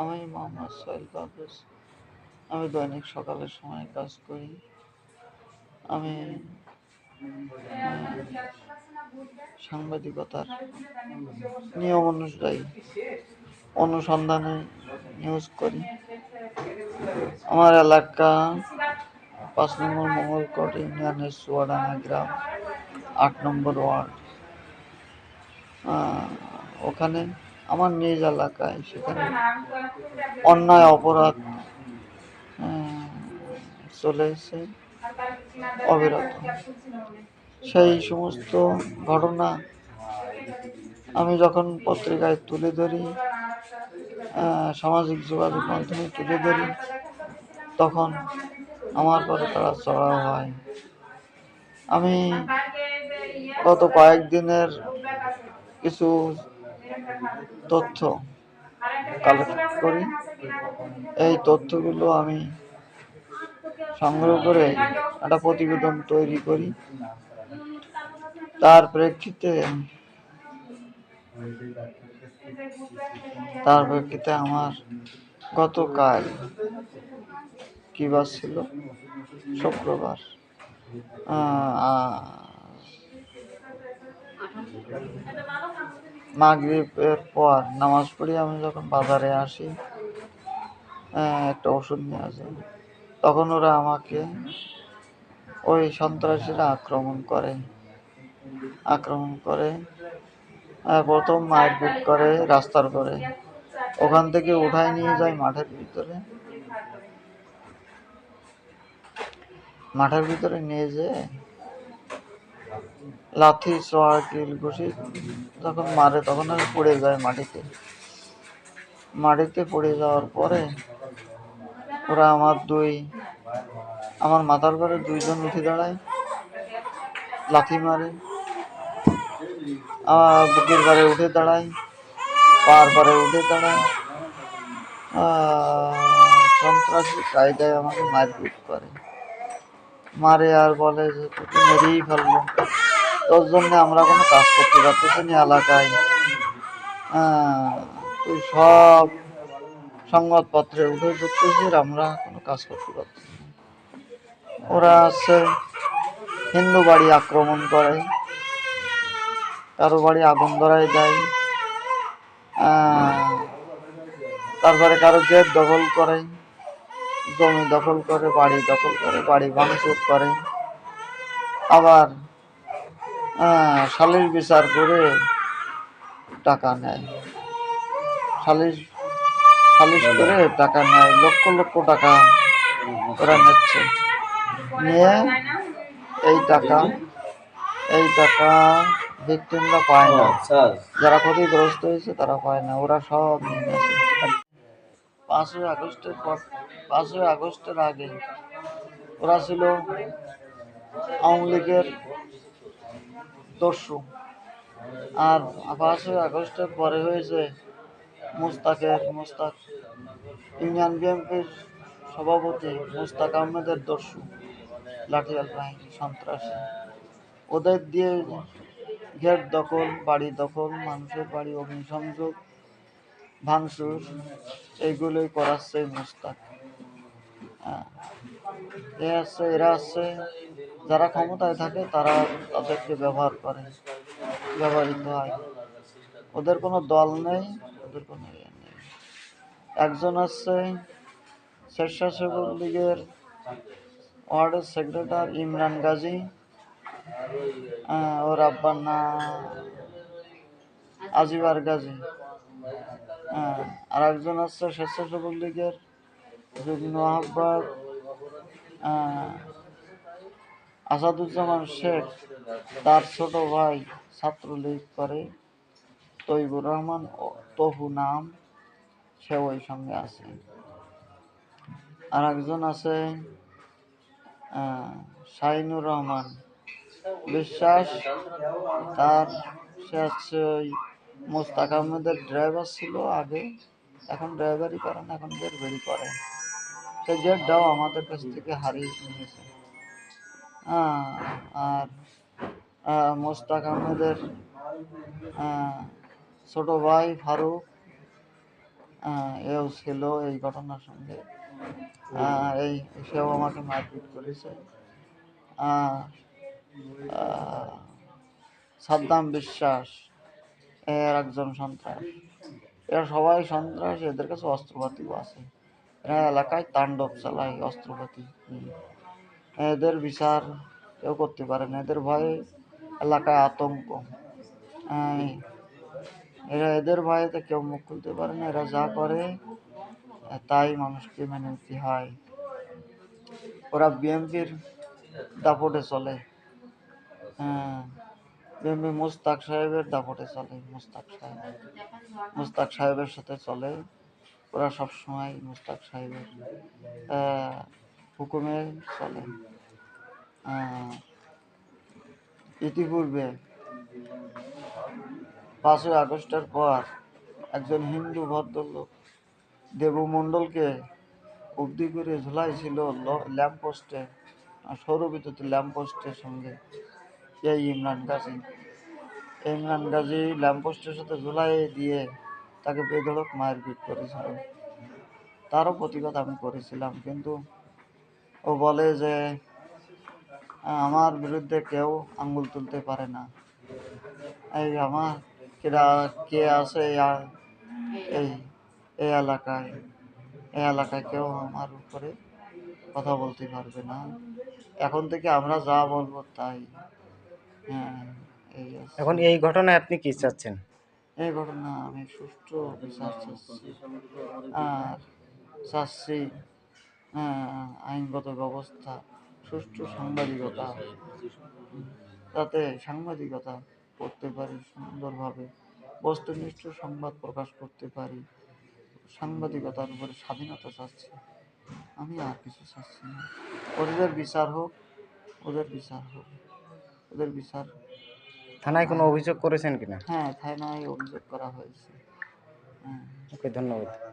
আমি মোহাম্মদ সোহেল পারভেজ আমি দৈনিক সকালের সময় কাজ করি। আমি সাংবাদিকতার নিয়ম অনুযায়ী অনুসন্ধানে নিউজ করি। আমার এলাকা পাঁচ নম্বর মঙ্গলকোট ইউনিয়নের চুয়াডাঙ্গা গ্রাম, আট নম্বর ওয়ার্ড। ওখানে আমার নিজ এলাকায় সেখানে অন্যায় অপরাধ আহ, চলেছে অবিরত। সেই সমস্ত ঘটনা আমি যখন পত্রিকায় তুলে ধরি সামাজিক যোগাযোগ মাধ্যমে তুলে ধরি তখন আমার পরে তারা চড়াও হয়। আমি গত কয়েকদিনের কিছু তথ্য কালেক্ট করি। এই তথ্যগুলো আমি সংগ্রহ করে একটা প্রতিবেদন তৈরি করি। তার প্রেক্ষিতে তার প্রেক্ষিতে আমার গতকাল কি বার ছিল? শুক্রবার। আহ, মাগরিবের পর নামাজ পড়ি, আমি যখন বাজারে আসি একটা ওষুধ নিয়ে আসি। তখন ওরা আমাকে ওই সন্ত্রাসীরা আক্রমণ করে আক্রমণ করে প্রথম মারপিট করে, রাস্তার করে। ওখান থেকে উঠায় নিয়ে যায় মাঠের ভিতরে। মাঠের ভিতরে নিয়ে যেয়ে লাথি কিল ঘুষি যখন মারে, তখন আমি পড়ে যায় মাটিতে। মাটিতে পড়ে যাওয়ার পরে ওরা আমার দুই, আমার মাথার ঘরে দুইজন উঠে দাঁড়ায়, লাথি মারে। আমার বুকের ঘরে উঠে দাঁড়ায়, পার পারে উঠে দাঁড়ায়। সন্ত্রাসী কায়দায় আমাকে মারপিট করে। মারে আর বলে যে, তোকে মেরেই ফেলব। তোর জন্য আমরা কোনো কাজ করতে পারতেছি না এলাকায়। আহ, তুই সব সংবাদপত্রে উঠে দেখতেছিস আমরা কোনো কাজ করতে পারতেছি ওরা আছে হিন্দু বাড়ি আক্রমণ করে কারও বাড়ি আগুন ধরায় দেয়। তারপরে কারও গেট দখল করে জমি দখল করে বাড়ি দখল করে বাড়ি ভাঙচুর করে। আবার সালিশ বিচার করে টাকা নেয়। সালিশ সালিশ করে টাকা নেয় লক্ষ লক্ষ টাকা ওরা নিচ্ছে। নিয়ে এই টাকা এই টাকা ভিকটিমরা পায় না। যারা ক্ষতিগ্রস্ত হয়েছে তারা পায় না ওরা সব নিয়ে গেছে পাঁচই আগস্টের পর পাঁচই আগস্টের আগে ওরা ছিল আওয়ামী লীগের দস্যু আর পাঁচই আগস্টের পরে হয়েছে মুস্তাকের মুস্তাক। ইউনিয়ন বিএনপির সভাপতি মুস্তাক আহমেদের দস্যু লাঠিয়াল বাহিনী সন্ত্রাসী। ওদের দিয়ে গেট দখল, বাড়ি দখল, মানুষের বাড়ি অগ্নিসংযোগ, ভাঙচুর, এইগুলোই করাচ্ছে মুস্তাক। হ্যাঁ। এ আছে, এরা আছে যারা ক্ষমতায় থাকে তারা তাদেরকে ব্যবহার করে ব্যবহৃত হয়। ওদের কোনো দল নেই ওদের কোনো ইয়ে নেই। একজন আছে স্বেচ্ছাসেবক লীগের ওয়ার্ডের সেক্রেটারি ইমরান গাজী। ওর আব্বার নাম আজিবার গাজী। হ্যাঁ, আর একজন আছে স্বেচ্ছাসেবক লীগের যুগ্ম আহ্বায়ক। আহ, আসাদুজ্জামান শেখ তার ছোট ভাই ছাত্রলীগ করে। তৈবুর রহমান তহু নাম সে ওই সঙ্গে আছে। আর একজন আছে শাহিনুর রহমান। বিশ্বাস, তার, সে হচ্ছে ওই মোস্তাক আহমেদের ড্রাইভার ছিল আগে। এখন ড্রাইভারই করে না এখন বের বেরি করে সে গেটটাও আমাদের কাছ থেকে হারিয়ে নিয়েছে। আর মোস্তাক আহমেদের আহ, ছোট ভাই ফারুক এও ছিল এই ঘটনার সঙ্গে। এই সেও আমাকে মারপিট করেছে। সাদ্দাম বিশ্বাস এর একজন সন্ত্রাস। এরা সবাই সন্ত্রাস এদের কাছে অস্ত্রপাতিও আছে। এরা এলাকায় তাণ্ডব চালায় অস্ত্রপাতি। এদের বিচার কেউ করতে পারে না। এদের ভয়ে এলাকায় আতঙ্ক। এরা এদের ভয়েতে কেউ মুখ খুলতে পারে না। এরা যা করে তাই মানুষকে মেনে নিতে হয়। ওরা বিএনপির দাপটে চলে। বিএনপি মুস্তাক সাহেবের দাপটে চলে, মুস্তাক সাহেব। মুস্তাক সাহেবের সাথে চলে। ওরা সবসময় মুস্তাক সাহেবের আহ, হুকুমে চলে। ইতিপূর্বে পাঁচই আগস্টের পর একজন হিন্দু ভদ্রলোক দেবু মণ্ডলকে উব্দি করে ঝুলাই ছিল ল্যাম্প পোস্টের সঙ্গে। এই ইমরান গাজী। ইমরান গাজী ল্যাম্প পোস্টের সাথে ঝুলাই দিয়ে তাকে বেধড়ক মারপিট করেছিল। তারও প্রতিবাদ আমি করেছিলাম কিন্তু ও বলে যে আমার বিরুদ্ধে কেউ আঙ্গুল তুলতে পারে না। এই আমার কেরা কে আছে এই এই এলাকায়? এই এলাকায় কেউ আমার উপরে কথা বলতে পারবে না। এখন থেকে আমরা যা বলব তাই। হ্যাঁ এই এখন এই ঘটনায় আপনি কি চাচ্ছেন? এই ঘটনা আমি সুষ্ঠু বিচার চাচ্ছি। আর চাচ্ছি আহ, আইনগত ব্যবস্থা সুষ্ঠু সাংবাদিকতা যাতে সাংবাদিকতা করতে পারি সুন্দরভাবে বস্তুনিষ্ঠ সংবাদ প্রকাশ করতে পারি সাংবাদিকতার উপরে স্বাধীনতা চাচ্ছি। আমি আর কিছু চাচ্ছি না। ওদের বিচার হোক ওদের বিচার হোক ওদের বিচার। থানায় কোনো অভিযোগ করেছেন কিনা? হ্যাঁ থানায় অভিযোগ করা হয়েছে। হ্যাঁ। ওকে ধন্যবাদ।